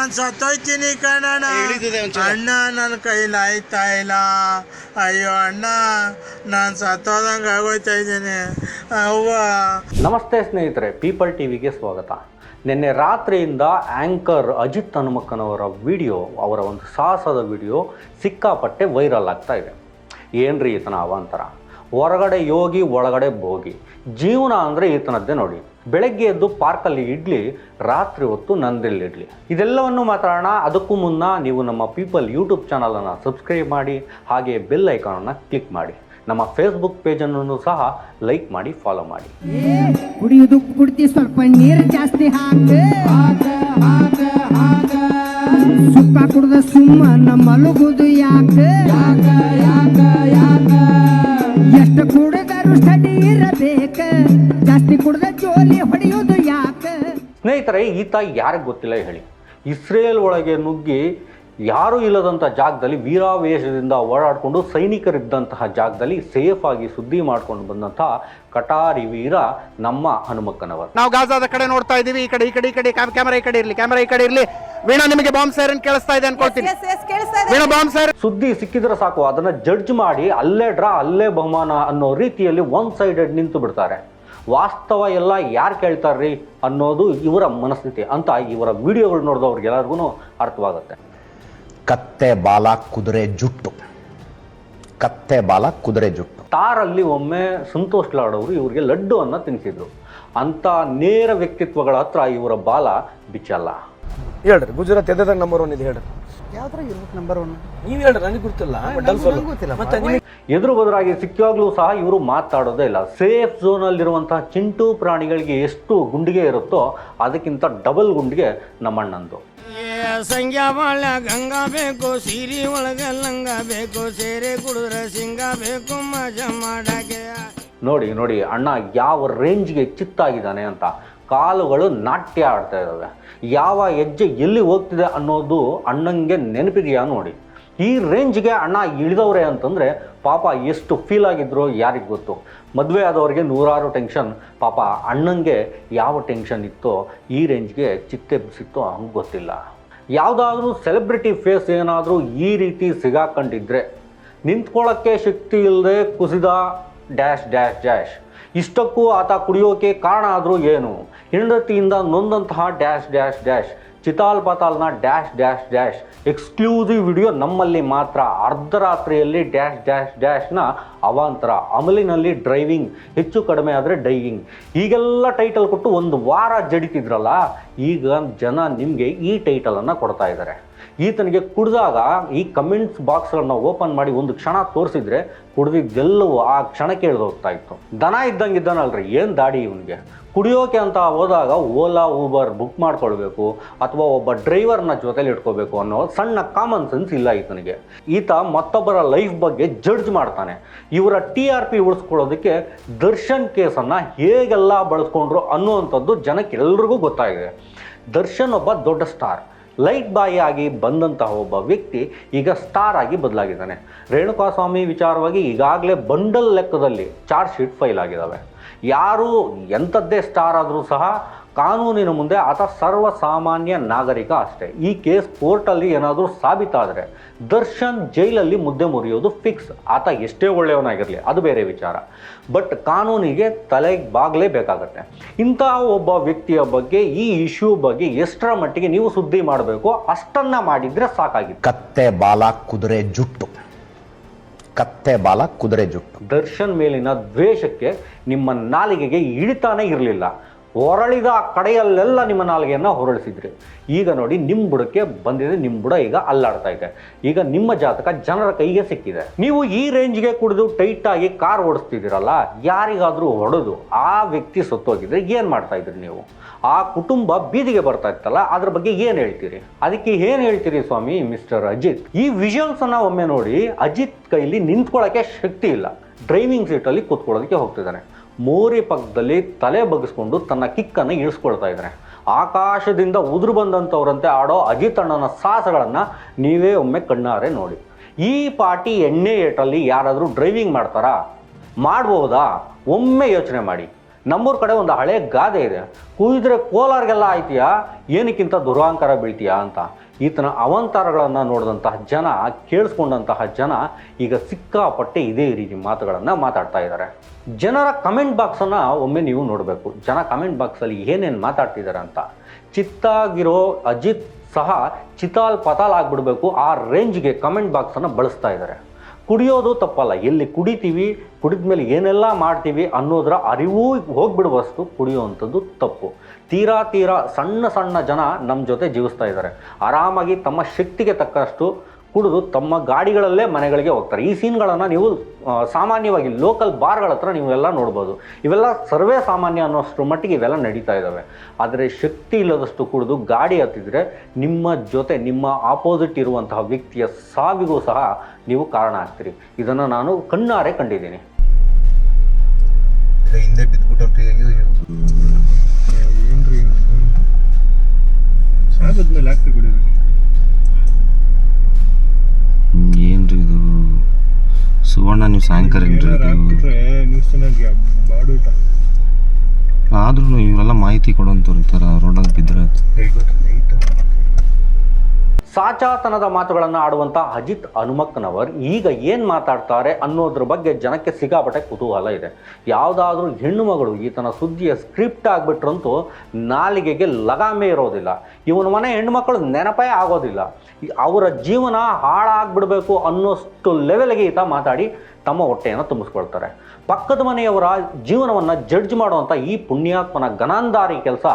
ನಾನ್ ಸತ್ತೋಯ್ತೀನಿ ಕಣಣ್ಣ. ಒಂಚೂರು. ಅಣ್ಣ ನನ್ನ ಕೈಲಿ ಆಯ್ತಾ ಇಲ್ಲ. ಅಯ್ಯೋ ಅಣ್ಣ ನಾನು ಸತ್ತೋದಂಗೆ ಆಗೋಯ್ತಾ ಇದ್ದೀನಿ. ಅವ್ವ. ನಮಸ್ತೆ ಸ್ನೇಹಿತರೆ ಪೀಪಲ್ ಟಿವಿಗೆ ಸ್ವಾಗತ. ನಿನ್ನೆ ರಾತ್ರಿಯಿಂದ ಆ್ಯಂಕರ್ ಅಜಿತ್ ಹನುಮಕ್ಕನವರ ವಿಡಿಯೋ ಅವರ ಒಂದು ಸಾಹಸದ ವಿಡಿಯೋ ಸಿಕ್ಕಾಪಟ್ಟೆ ವೈರಲ್ ಆಗ್ತಾ ಇದೆ. ಏನ್ರಿ ಈತನ ಅವಾಂತರ? ಹೊರಗಡೆ ಯೋಗಿ ಒಳಗಡೆ ಭೋಗಿ. ಜೀವನ ಅಂದರೆ ಈತನದ್ದೇ ನೋಡಿ. ಬೆಳಗ್ಗೆ ಎದ್ದು ಪಾರ್ಕಲ್ಲಿ ಇಡ್ಲಿ ರಾತ್ರಿ ಹೊತ್ತು ನಂದಿಲ್ಲಿ ಇಡ್ಲಿ. ಇದೆಲ್ಲವನ್ನು ಮಾತಾಡೋಣ. ಅದಕ್ಕೂ ಮುನ್ನ ನೀವು ನಮ್ಮ ಪೀಪಲ್ ಯೂಟ್ಯೂಬ್ ಚಾನಲನ್ನು ಸಬ್ಸ್ಕ್ರೈಬ್ ಮಾಡಿ ಹಾಗೆ ಬೆಲ್ ಐಕಾನನ್ನು ಕ್ಲಿಕ್ ಮಾಡಿ. ನಮ್ಮ ಫೇಸ್ಬುಕ್ ಪೇಜನ್ನು ಸಹ ಲೈಕ್ ಮಾಡಿ ಫಾಲೋ ಮಾಡಿ. ಕುಡಿಯೋದು ಕುಡ್ತಿ ಸ್ವಲ್ಪ ನೀರು ಜಾಸ್ತಿ ಹಾಕ. ಸುಕ್ಕ ಕುಡ್ದ ಸುಮ್ಮನ ಮಲಗುದು ಯಾಕ? ಎಷ್ಟು ಸ್ನೇಹಿತರೆ ಈತ ಯಾರಿಗೆ ಗೊತ್ತಿಲ್ಲ ಹೇಳಿ. ಇಸ್ರೇಲ್ ಒಳಗೆ ನುಗ್ಗಿ ಯಾರೂ ಇಲ್ಲದಂಥ ಜಾಗದಲ್ಲಿ ವೀರಾವೇಶದಿಂದ ಓಡಾಡಿಕೊಂಡು ಸೈನಿಕರಿದ್ದಂತಹ ಜಾಗದಲ್ಲಿ ಸೇಫ್ ಆಗಿ ಸುದ್ದಿ ಮಾಡ್ಕೊಂಡು ಬಂದಂತಹ ಕಟಾರಿ ವೀರ ನಮ್ಮ ಹನುಮಕ್ಕನವರು. ನಾವು ಗಾಜಾದ ಕಡೆ ನೋಡ್ತಾ ಇದೀವಿ ಈ ಕಡೆ ಈ ಕಡೆ ಈ ಕಡೆ ಕ್ಯಾಮರಾ ಈ ಕಡೆ ಇರ್ಲಿ ಕ್ಯಾಮರಾ ಈ ಕಡೆ ಇರಲಿ. ವೀಣಾ ನಿಮಗೆ ಬಾಂಬ್ ಸೈರನ್ ಕೇಳಿಸ್ತಾ ಇದೆ ಅನ್ಕೊಳ್ತೀನಿ. ಎಸ್ ಎಸ್ ಕೇಳಿಸ್ತಾ ಇದೆ. ವೀಣಾ ಬಾಂಬ್ ಸೈರನ್ ಸುದ್ದಿ ಸಿಕ್ಕಿದ್ರೆ ಸಾಕು ಅದನ್ನ ಜಡ್ಜ್ ಮಾಡಿ ಅಲ್ಲೇ ಡ್ರಾ ಅಲ್ಲೇ ಬಹುಮಾನ ಅನ್ನೋ ರೀತಿಯಲ್ಲಿ ಒನ್ ಸೈಡೆಡ್ ನಿಂತು ಬಿಡ್ತಾರೆ. ವಾಸ್ತವ ಎಲ್ಲ ಯಾರು ಕೇಳ್ತಾರ್ರಿ ಅನ್ನೋದು ಇವರ ಮನಸ್ಥಿತಿ ಅಂತ ಇವರ ವಿಡಿಯೋಗಳು ನೋಡಿದವ್ರಿಗೆಲ್ಲರಿಗೂ ಅರ್ಥವಾಗುತ್ತೆ. ಕತ್ತೆ ಬಾಲ ಕುದುರೆ ಜುಟ್ಟು. ಕತ್ತೆ ಬಾಲ ಕುದುರೆ ಜುಟ್ಟು. ತಾರಲ್ಲಿ ಒಮ್ಮೆ ಸಂತೋಷ್ ಲಾಡ್ ಅವರು ಇವರಿಗೆ ಲಡ್ಡು ಅನ್ನ ತಿನ್ನಿಸಿದ್ರು ಅಂತ ನೇರ ವ್ಯಕ್ತಿತ್ವಗಳ ಹತ್ರ ಇವರ ಬಾಲ ಬಿಚ್ಚಲ್ಲ. ಹೇಳ್ರಿ ಗುಜರಾತ್ ಎದ್ದಾಗ ನಂಬರ್ ಒನ್ ಇದೆ ಹೇಳ್ರಿ. ಯಾವ್ದ್ರ ಇರ್ಬೇಕು ನಂಬರ್ ಒನ್ ನೀವು ಹೇಳ್ರಿ ನನಗೆ ಗೊತ್ತಿಲ್ಲ. ಗೊತ್ತಿಲ್ಲ ಮತ್ತೆ ನಿಮಗೆ ಎದುರು ಬದುರಾಗಿ ಸಿಕ್ಕಾಗ್ಲೂ ಸಹ ಇವರು ಮಾತಾಡೋದೇ ಇಲ್ಲ. ಸೇಫ್ ಝೋನಲ್ಲಿರುವಂತಹ ಚಿಂಟು ಪ್ರಾಣಿಗಳಿಗೆ ಎಷ್ಟು ಗುಂಡಿಗೆ ಇರುತ್ತೋ ಅದಕ್ಕಿಂತ ಡಬಲ್ ಗುಂಡಿಗೆ ನಮ್ಮಣ್ಣಂದು. ಸಂಗ್ಯಾ ಬಾಳ ಗಂಗಾ ಬೇಕು ಸೀರಿ ಒಳಗ ಲಂಗ ಬೇಕು ಸೇರೆ ಕುಡಿದ್ರೆ ಸಿಂಗ ಬೇಕು ಮಜಾ ಮಾಡಕ್ಕೆ. ನೋಡಿ ನೋಡಿ ಅಣ್ಣ ಯಾವ ರೇಂಜ್ಗೆ ಚಿತ್ತಾಗಿದ್ದಾನೆ ಅಂತ. ಕಾಲುಗಳು ನಾಟ್ಯ ಆಡ್ತಾ ಇದ್ದಾವೆ. ಯಾವ ಹೆಜ್ಜೆ ಎಲ್ಲಿ ಹೋಗ್ತಿದೆ ಅನ್ನೋದು ಅಣ್ಣಂಗೆ ನೆನಪಿದೆಯಾ ನೋಡಿ. ಈ ರೇಂಜ್ಗೆ ಅಣ್ಣ ಇಳಿದವ್ರೆ ಅಂತಂದರೆ ಪಾಪ ಎಷ್ಟು ಫೀಲ್ ಆಗಿದ್ರು ಯಾರಿಗೆ ಗೊತ್ತು. ಮದುವೆ ಆದವ್ರಿಗೆ ನೂರಾರು ಟೆನ್ಷನ್ ಪಾಪ ಅಣ್ಣಂಗೆ ಯಾವ ಟೆನ್ಷನ್ ಇತ್ತೋ ಈ ರೇಂಜ್ಗೆ ಚಿತ್ತೆಬ್ಬಿಸಿತ್ತೋ ಹಂಗೆ ಗೊತ್ತಿಲ್ಲ. ಯಾವುದಾದ್ರೂ ಸೆಲೆಬ್ರಿಟಿ ಫೇಸ್ ಏನಾದರೂ ಈ ರೀತಿ ಸಿಗಾಕೊಂಡಿದ್ರೆ ನಿಂತ್ಕೊಳ್ಳೋಕ್ಕೆ ಶಕ್ತಿ ಇಲ್ಲದೆ ಕುಸಿದ ಡ್ಯಾಶ್ ಡ್ಯಾಶ್ ಡ್ಯಾಶ್ ಇಷ್ಟಕ್ಕೂ ಆತ ಕುಡಿಯೋಕೆ ಕಾರಣ ಆದರೂ ಏನು? ಹೆಂಡತಿಯಿಂದ ನೊಂದಂತಹ ಡ್ಯಾಶ್ ಡ್ಯಾಶ್ ಡ್ಯಾಶ್, ಚಿತಾಲ್ ಪಾತಾಲ್ನ dash dash dash, exclusive video ನಮ್ಮಲ್ಲಿ ಮಾತ್ರ ಅರ್ಧರಾತ್ರಿಯಲ್ಲಿ ಡ್ಯಾಶ್ ಡ್ಯಾಶ್ ಡ್ಯಾಶ್ನ ಅವಾಂತರ, ಅಮಲಿನಲ್ಲಿ ಡ್ರೈವಿಂಗ್ ಹೆಚ್ಚು ಕಡಿಮೆ ಆದರೆ ಡೈವಿಂಗ್ ಹೀಗೆಲ್ಲ ಟೈಟಲ್ ಕೊಟ್ಟು ಒಂದು ವಾರ ಜಡಿತಿದ್ರಲ್ಲ, ಈಗ ಜನ ನಿಮಗೆ ಈ ಟೈಟಲನ್ನು ಕೊಡ್ತಾ ಇದ್ದಾರೆ ಈತನಿಗೆ ಕುಡಿದಾಗ ಈ ಕಮೆಂಟ್ಸ್ ಬಾಕ್ಸ್ಗಳನ್ನ ಓಪನ್ ಮಾಡಿ ಒಂದು ಕ್ಷಣ ತೋರಿಸಿದ್ರೆ ಕುಡಿದಿದ್ದೆಲ್ಲವೂ ಆ ಕ್ಷಣಕ್ಕೆ ಹೋಗ್ತಾ ಇತ್ತು. ದನ ಇದ್ದಂಗೆ ಇದ್ದಾನಲ್ರಿ, ಏನು ದಾಡಿ ಇವನಿಗೆ? ಕುಡಿಯೋಕೆ ಅಂತ ಹೋದಾಗ ಓಲಾ, ಊಬರ್ ಬುಕ್ ಮಾಡ್ಕೊಳ್ಬೇಕು ಅಥವಾ ಒಬ್ಬ ಡ್ರೈವರ್ನ ಜೊತೆಲಿ ಇಟ್ಕೋಬೇಕು ಅನ್ನೋ ಸಣ್ಣ ಕಾಮನ್ ಸೆನ್ಸ್ ಇಲ್ಲ ಈತನಿಗೆ. ಈತ ಮತ್ತೊಬ್ಬರ ಲೈಫ್ ಬಗ್ಗೆ ಜಡ್ಜ್ ಮಾಡ್ತಾನೆ. ಇವರ ಟಿ ಆರ್ ಪಿ ಉಳಿಸ್ಕೊಳ್ಳೋದಕ್ಕೆ ದರ್ಶನ್ ಕೇಸನ್ನು ಹೇಗೆಲ್ಲ ಬಳಸ್ಕೊಂಡ್ರು ಅನ್ನುವಂಥದ್ದು ಜನಕ್ಕೆ ಎಲ್ರಿಗೂ ಗೊತ್ತಾಗಿದೆ. ದರ್ಶನ್ ಒಬ್ಬ ದೊಡ್ಡ ಸ್ಟಾರ್. ಲೈಟ್ ಬಾಯಿ ಆಗಿ ಬಂದಂತಹ ಒಬ್ಬ ವ್ಯಕ್ತಿ ಈಗ ಸ್ಟಾರ್ ಆಗಿ ಬದಲಾಗಿದ್ದಾನೆ. ರೇಣುಕಾಸ್ವಾಮಿ ವಿಚಾರವಾಗಿ ಈಗಾಗಲೇ ಬಂಡಲ್ ಲೆಕ್ಕದಲ್ಲಿ ಚಾರ್ಜ್ ಶೀಟ್ ಫೈಲ್ ಆಗಿದ್ದಾವೆ. ಯಾರು ಎಂಥದ್ದೇ ಸ್ಟಾರ್ ಆದರೂ ಸಹ ಕಾನೂನಿನ ಮುಂದೆ ಆತ ಸರ್ವಸಾಮಾನ್ಯ ನಾಗರಿಕ ಅಷ್ಟೇ. ಈ ಕೇಸ್ ಕೋರ್ಟಲ್ಲಿ ಏನಾದರೂ ಸಾಬೀತಾದರೆ ದರ್ಶನ್ ಜೈಲಲ್ಲಿ ಮುದ್ದೆ ಮುರಿಯೋದು ಫಿಕ್ಸ್ ಆತ ಎಷ್ಟೇ ಒಳ್ಳೆಯವನಾಗಿರಲಿ ಅದು ಬೇರೆ ವಿಚಾರ. ಬಟ್ ಕಾನೂನಿಗೆ ತಲೆಗೆ ಬಾಗಲೇಬೇಕಾಗತ್ತೆ. ಇಂತಹ ಒಬ್ಬ ವ್ಯಕ್ತಿಯ ಬಗ್ಗೆ ಈ ಇಶ್ಯೂ ಬಗ್ಗೆ ಎಷ್ಟರ ಮಟ್ಟಿಗೆ ನೀವು ಸುದ್ದಿ ಮಾಡಬೇಕು ಅಷ್ಟನ್ನ ಮಾಡಿದರೆ ಸಾಕಾಗಿತ್ತು. ಕತ್ತೆ ಬಾಲ ಕುದುರೆ ಜುಟ್ಟು. ಕತ್ತೆ ಬಾಲ ಕುದುರೆ ಜುಟ್ಟು. ದರ್ಶನ್ ಮೇಲಿನ ದ್ವೇಷಕ್ಕೆ ನಿಮ್ಮ ನಾಲಿಗೆಗೆ ಇಳಿತಾನೇ ಇರಲಿಲ್ಲ. ಹೊರಳಿದ ಕಡೆಯಲ್ಲೆಲ್ಲ ನಿಮ್ಮ ನಾಲ್ಗೆಯನ್ನು ಹೊರಳಿಸಿದ್ರಿ. ಈಗ ನೋಡಿ ನಿಮ್ಮ ಬುಡಕ್ಕೆ ಬಂದಿದೆ ನಿಮ್ಮ ಬುಡ ಈಗ ಅಲ್ಲಾಡ್ತಾ ಇದೆ. ಈಗ ನಿಮ್ಮ ಜಾತಕ ಜನರ ಕೈಗೆ ಸಿಕ್ಕಿದೆ. ನೀವು ಈ ರೇಂಜ್ಗೆ ಕುಡಿದು ಟೈಟ್ ಆಗಿ ಕಾರ್ ಓಡಿಸ್ತಿದ್ದೀರಲ್ಲ, ಯಾರಿಗಾದರೂ ಹೊಡೆದು ಆ ವ್ಯಕ್ತಿ ಸತ್ತೋಗಿದ್ರೆ ಏನು ಮಾಡ್ತಾ ಇದ್ರಿ ನೀವು? ಆ ಕುಟುಂಬ ಬೀದಿಗೆ ಬರ್ತಾ ಇತ್ತಲ್ಲ, ಅದ್ರ ಬಗ್ಗೆ ಏನು ಹೇಳ್ತೀರಿ? ಅದಕ್ಕೆ ಏನು ಹೇಳ್ತೀರಿ ಸ್ವಾಮಿ ಮಿಸ್ಟರ್ ಅಜಿತ್? ಈ ವಿಷಲ್ಸನ್ನು ಒಮ್ಮೆ ನೋಡಿ, ಅಜಿತ್ ಕೈಲಿ ನಿಂತ್ಕೊಳ್ಳೋಕ್ಕೆ ಶಕ್ತಿ ಇಲ್ಲ. ಡ್ರೈವಿಂಗ್ ಸೀಟಲ್ಲಿ ಕೂತ್ಕೊಳ್ಳೋದಕ್ಕೆ ಹೋಗ್ತಿದ್ದಾನೆ. ಮೋರಿ ಪಕ್ಕದಲ್ಲಿ ತಲೆ ಬಗ್ಗಿಸ್ಕೊಂಡು ತನ್ನ ಕಿಕ್ಕನ್ನು ಇಳಿಸ್ಕೊಳ್ತಾ ಇದ್ದಾರೆ. ಆಕಾಶದಿಂದ ಉದುರು ಬಂದಂಥವ್ರಂತೆ ಆಡೋ ಅಜಿತ್ ಅಣ್ಣನ ಸಾಹಸಗಳನ್ನು ನೀವೇ ಒಮ್ಮೆ ಕಣ್ಣಾರೆ ನೋಡಿ. ಈ ಪಾಟಿ ಎಣ್ಣೆ ಏಟಲ್ಲಿ ಯಾರಾದರೂ ಡ್ರೈವಿಂಗ್ ಮಾಡ್ತಾರಾ? ಮಾಡ್ಬೋದಾ? ಒಮ್ಮೆ ಯೋಚನೆ ಮಾಡಿ. ನಮ್ಮೂರ ಕಡೆ ಒಂದು ಹಳೆ ಗಾದೆ ಇದೆ. ಕುಯ್ದ್ರೆ ಕೋಲಾರ್ಗೆಲ್ಲ ಆಯ್ತೀಯಾ? ಏನಕ್ಕಿಂತ ದುರಾಂಕಾರ ಬೀಳ್ತೀಯಾ ಅಂತ. ಈತನ ಅವಂತಾರಗಳನ್ನು ನೋಡಿದಂತಹ ಜನ, ಕೇಳಿಸ್ಕೊಂಡಂತಹ ಜನ ಈಗ ಸಿಕ್ಕಾಪಟ್ಟೆ ಇದೇ ರೀತಿ ಮಾತುಗಳನ್ನು ಮಾತಾಡ್ತಾ ಇದ್ದಾರೆ. ಜನರ ಕಮೆಂಟ್ ಬಾಕ್ಸನ್ನು ಒಮ್ಮೆ ನೀವು ನೋಡಬೇಕು. ಜನ ಕಮೆಂಟ್ ಬಾಕ್ಸಲ್ಲಿ ಏನೇನು ಮಾತಾಡ್ತಿದ್ದಾರೆ ಅಂತ. ಚಿತ್ತಾಗಿರೋ ಅಜಿತ್ ಸಹ ಚಿತಾಲ್ ಪತಾಲ್ ಆಗ್ಬಿಡ್ಬೇಕು ಆ ರೇಂಜ್ಗೆ ಕಮೆಂಟ್ ಬಾಕ್ಸನ್ನು ಬಳಸ್ತಾ ಇದ್ದಾರೆ. ಕುಡಿಯೋದು ತಪ್ಪಲ್ಲ. ಎಲ್ಲಿ ಕುಡಿತೀವಿ ಕುಡಿದ ಮೇಲೆ ಏನೆಲ್ಲ ಮಾಡ್ತೀವಿ ಅನ್ನೋದರ ಅರಿವೂ ಹೋಗ್ಬಿಡುವಷ್ಟು ಕುಡಿಯುವಂಥದ್ದು ತಪ್ಪು. ತೀರಾ ತೀರಾ ಸಣ್ಣ ಸಣ್ಣ ಜನ ನಮ್ಮ ಜೊತೆ ಜೀವಿಸ್ತಾ ಇದ್ದಾರೆ. ಆರಾಮಾಗಿ ತಮ್ಮ ಶಕ್ತಿಗೆ ತಕ್ಕಷ್ಟು ಕುಡಿದು ತಮ್ಮ ಗಾಡಿಗಳಲ್ಲೇ ಮನೆಗಳಿಗೆ ಹೋಗ್ತಾರೆ. ಈ ಸೀನ್ಗಳನ್ನು ನೀವು ಸಾಮಾನ್ಯವಾಗಿ ಲೋಕಲ್ ಬಾರ್ಗಳ ಹತ್ರ ನೀವೆಲ್ಲ ನೋಡ್ಬೋದು. ಇವೆಲ್ಲ ಸರ್ವೇ ಸಾಮಾನ್ಯ ಅನ್ನೋಷ್ಟು ಮಟ್ಟಿಗೆ ಇವೆಲ್ಲ ನಡೀತಾ ಇದ್ದಾವೆ ಆದರೆ ಶಕ್ತಿ ಇಲ್ಲದಷ್ಟು ಕುಡಿದು ಗಾಡಿ ಹತ್ತಿದ್ರೆ ನಿಮ್ಮ ಜೊತೆ ನಿಮ್ಮ ಆಪೋಸಿಟ್ ಇರುವಂತಹ ವ್ಯಕ್ತಿಯ ಸಾವಿಗೂ ಸಹ ನೀವು ಕಾರಣ ಆಗ್ತೀರಿ. ಇದನ್ನು ನಾನು ಕಣ್ಣಾರೆ ಕಂಡಿದ್ದೀನಿ. ಹಿಂದೆ ಬಿದ್ದ್ಬಿಟ್ಟು ಸುವರ್ಣ ನೀವು ನ್ಯೂಸ್ ಬಾಡೂಟ ಆದ್ರೂ ಇವರೆಲ್ಲ ಮಾಹಿತಿ ಕೊಡೋಂಥವ್ರು ಈ ಥರ ರೋಡಲ್ಲಿ ಬಿದ್ದರೆ ಸಾಚಾತನದ ಮಾತುಗಳನ್ನು ಆಡುವಂಥ ಅಜಿತ್ ಹನುಮಕ್ಕನವರ್ ಈಗ ಏನು ಮಾತಾಡ್ತಾರೆ ಅನ್ನೋದ್ರ ಬಗ್ಗೆ ಜನಕ್ಕೆ ಸಿಗಾಪಟ್ಟೆ ಕುತೂಹಲ ಇದೆ. ಯಾವುದಾದ್ರೂ ಹೆಣ್ಣು ಮಗಳು ಈತನ ಸುದ್ದಿಯ ಸ್ಕ್ರಿಪ್ಟ್ ಆಗಿಬಿಟ್ರಂತೂ ನಾಲಿಗೆಗೆ ಲಗಾಮೆ ಇರೋದಿಲ್ಲ. ಇವನ ಮನೆ ಹೆಣ್ಣುಮಕ್ಕಳು ನೆನಪೇ ಆಗೋದಿಲ್ಲ. ಅವರ ಜೀವನ ಹಾಳಾಗ್ಬಿಡಬೇಕು ಅನ್ನೋಷ್ಟು ಲೆವೆಲ್ಗೆ ಈತ ಮಾತಾಡಿ ತಮ್ಮ ಹೊಟ್ಟೆಯನ್ನು ತುಂಬಿಸ್ಕೊಳ್ತಾರೆ. ಪಕ್ಕದ ಮನೆಯವರ ಜೀವನವನ್ನು ಜಡ್ಜ್ ಮಾಡುವಂಥ ಈ ಪುಣ್ಯಾತ್ಮನ ಗನಾಂಧಾರಿ ಕೆಲಸ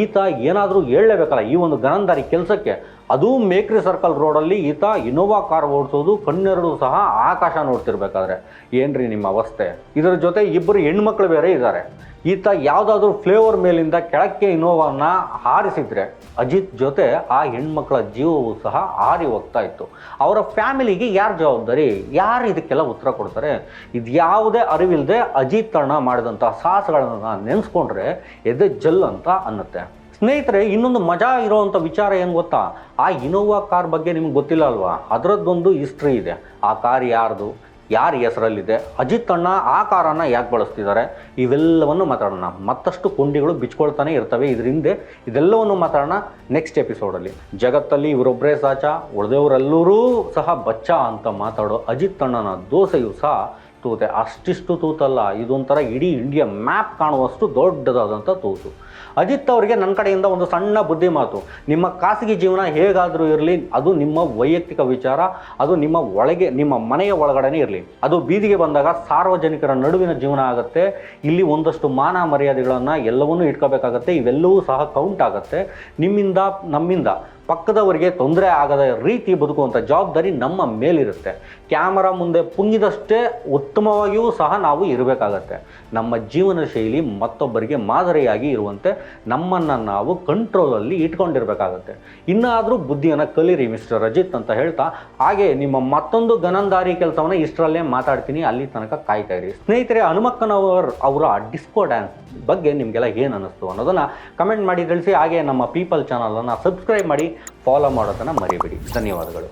ಈತ ಏನಾದರೂ ಹೇಳಲೇಬೇಕಲ್ಲ, ಈ ಒಂದು ಗನಾಂಧಾರಿ ಕೆಲಸಕ್ಕೆ ಅದು ಮೇಕ್ರಿ ಸರ್ಕಲ್ ರೋಡಲ್ಲಿ ಈತ ಇನೋವಾ ಕಾರ್ ಓಡಿಸೋದು, ಕಣ್ಣೆರಡು ಸಹ ಆಕಾಶ ನೋಡ್ತಿರ್ಬೇಕಾದ್ರೆ. ಏನ್ರಿ ನಿಮ್ಮ ಅವಸ್ಥೆ? ಇದರ ಜೊತೆ ಇಬ್ಬರು ಹೆಣ್ಮಕ್ಳು ಬೇರೆ ಇದ್ದಾರೆ ಈತ ಯಾವುದಾದ್ರೂ ಫ್ಲೇವರ್ ಮೇಲಿಂದ ಕೆಳಕ್ಕೆ ಇನೋವಾನ ಹಾರಿಸಿದ್ರೆ, ಅಜಿತ್ ಜೊತೆ ಆ ಹೆಣ್ಮಕ್ಳ ಜೀವವು ಸಹ ಹಾರಿ ಹೋಗ್ತಾ ಇತ್ತು. ಅವರ ಫ್ಯಾಮಿಲಿಗೆ ಯಾರು ಜವಾಬ್ದಾರಿ? ಯಾರು ಇದಕ್ಕೆಲ್ಲ ಉತ್ತರ ಕೊಡ್ತಾರೆ? ಇದು ಯಾವುದೇ ಅರಿವಿಲ್ಲದೆ ಅಜಿತ್ ಅಣ್ಣ ಮಾಡಿದಂಥ ಸಾಹಸಗಳನ್ನು ನೆನೆಸ್ಕೊಂಡ್ರೆ ಎದೆ ಜಲ್ ಅಂತ ಅನ್ನತ್ತೆ. ಸ್ನೇಹಿತರೆ, ಇನ್ನೊಂದು ಮಜಾ ಇರೋವಂಥ ವಿಚಾರ ಏನು ಗೊತ್ತಾ? ಆ ಇನೋವಾ ಕಾರ್ ಬಗ್ಗೆ ನಿಮ್ಗೆ ಗೊತ್ತಿಲ್ಲ ಅಲ್ವಾ? ಅದರದ್ದೊಂದು ಹಿಸ್ಟ್ರಿ ಇದೆ. ಆ ಕಾರ್ ಯಾರ್ದು? ಯಾರ ಹೆಸರಲ್ಲಿದೆ? ಅಜಿತ್ ಅಣ್ಣ ಆ ಕಾರನ್ನು ಯಾಕೆ ಬಳಸ್ತಿದ್ದಾರೆ? ಇವೆಲ್ಲವನ್ನು ಮಾತಾಡೋಣ. ಮತ್ತಷ್ಟು ಕುಂಡಿಗಳು ಬಿಚ್ಕೊಳ್ತಾನೆ ಇರ್ತವೆ. ಇದರಿಂದ ಇದೆಲ್ಲವನ್ನು ಮಾತಾಡೋಣ ನೆಕ್ಸ್ಟ್ ಎಪಿಸೋಡಲ್ಲಿ ಜಗತ್ತಲ್ಲಿ ಇವರೊಬ್ಬರೇ ಸಾಚ, ಉಳಿದವರೆಲ್ಲರೂ ಸಹ ಬಚ್ಚ ಅಂತ ಮಾತಾಡೋ ಅಜಿತ್ ಅಣ್ಣನ ದೋಸೆಯು ಸಹ ತೂತೆ. ಅಷ್ಟಿಷ್ಟು ತೂತಲ್ಲ. ಇದೊಂಥರ ಇಡೀ ಇಂಡಿಯಾ ಮ್ಯಾಪ್ ಕಾಣುವಷ್ಟು ದೊಡ್ಡದಾದಂಥ ತೂತು. ಅಜಿತ್ ಅವರಿಗೆ ನನ್ನ ಕಡೆಯಿಂದ ಒಂದು ಸಣ್ಣ ಬುದ್ಧಿ ಮಾತು. ನಿಮ್ಮ ಖಾಸಗಿ ಜೀವನ ಹೇಗಾದರೂ ಇರಲಿ, ಅದು ನಿಮ್ಮ ವೈಯಕ್ತಿಕ ವಿಚಾರ, ಅದು ನಿಮ್ಮ ಒಳಗೆ, ನಿಮ್ಮ ಮನೆಯ ಒಳಗಡೆನೇ ಇರಲಿ. ಅದು ಬೀದಿಗೆ ಬಂದಾಗ ಸಾರ್ವಜನಿಕರ ನಡುವಿನ ಜೀವನ ಆಗುತ್ತೆ. ಇಲ್ಲಿ ಒಂದಷ್ಟು ಮಾನ ಮರ್ಯಾದೆಗಳನ್ನು ಎಲ್ಲವನ್ನೂ ಇಟ್ಕೋಬೇಕಾಗತ್ತೆ. ಇವೆಲ್ಲವೂ ಸಹ ಕೌಂಟ್ ಆಗುತ್ತೆ. ನಿಮ್ಮಿಂದ, ನಮ್ಮಿಂದ ಪಕ್ಕದವರಿಗೆ ತೊಂದರೆ ಆಗದ ರೀತಿ ಬದುಕುವಂಥ ಜವಾಬ್ದಾರಿ ನಮ್ಮ ಮೇಲಿರುತ್ತೆ. ಕ್ಯಾಮರಾ ಮುಂದೆ ಪುಂಗಿದಷ್ಟೇ ಉತ್ತಮವಾಗಿಯೂ ಸಹ ನಾವು ಇರಬೇಕಾಗತ್ತೆ. ನಮ್ಮ ಜೀವನ ಶೈಲಿ ಮತ್ತೊಬ್ಬರಿಗೆ ಮಾದರಿಯಾಗಿ ಇರುವಂತೆ ನಮ್ಮನ್ನು ನಾವು ಕಂಟ್ರೋಲಲ್ಲಿ ಇಟ್ಕೊಂಡಿರಬೇಕಾಗುತ್ತೆ. ಇನ್ನಾದರೂ ಬುದ್ಧಿಯನ್ನು ಕಲಿರಿ ಮಿಸ್ಟರ್ ರಜಿತ್ ಅಂತ ಹೇಳ್ತಾ, ಹಾಗೆ ನಿಮ್ಮ ಮತ್ತೊಂದು ಗನಂದಾರಿ ಕೆಲಸವನ್ನು ಇಷ್ಟರಲ್ಲೇ ಮಾತಾಡ್ತೀನಿ, ಅಲ್ಲಿ ತನಕ ಕಾಯ್ತಾ ಇರಿ. ಸ್ನೇಹಿತರೆ ಹನುಮಕ್ಕನವರ್ ಅವರ ಡಿಸ್ಕೋ ಡ್ಯಾನ್ಸ್ ಬಗ್ಗೆ ನಿಮಗೆಲ್ಲ ಏನು ಅನ್ನಿಸ್ತು ಅನ್ನೋದನ್ನು ಕಮೆಂಟ್ ಮಾಡಿ ತಿಳಿಸಿ, ಹಾಗೆ ನಮ್ಮ ಪೀಪಲ್ ಚಾನಲನ್ನು ಸಬ್ಸ್ಕ್ರೈಬ್ ಮಾಡಿ ಫಾಲೋ ಮಾಡೋದನ್ನು ಮರಿಬೇಡಿ. ಧನ್ಯವಾದಗಳು.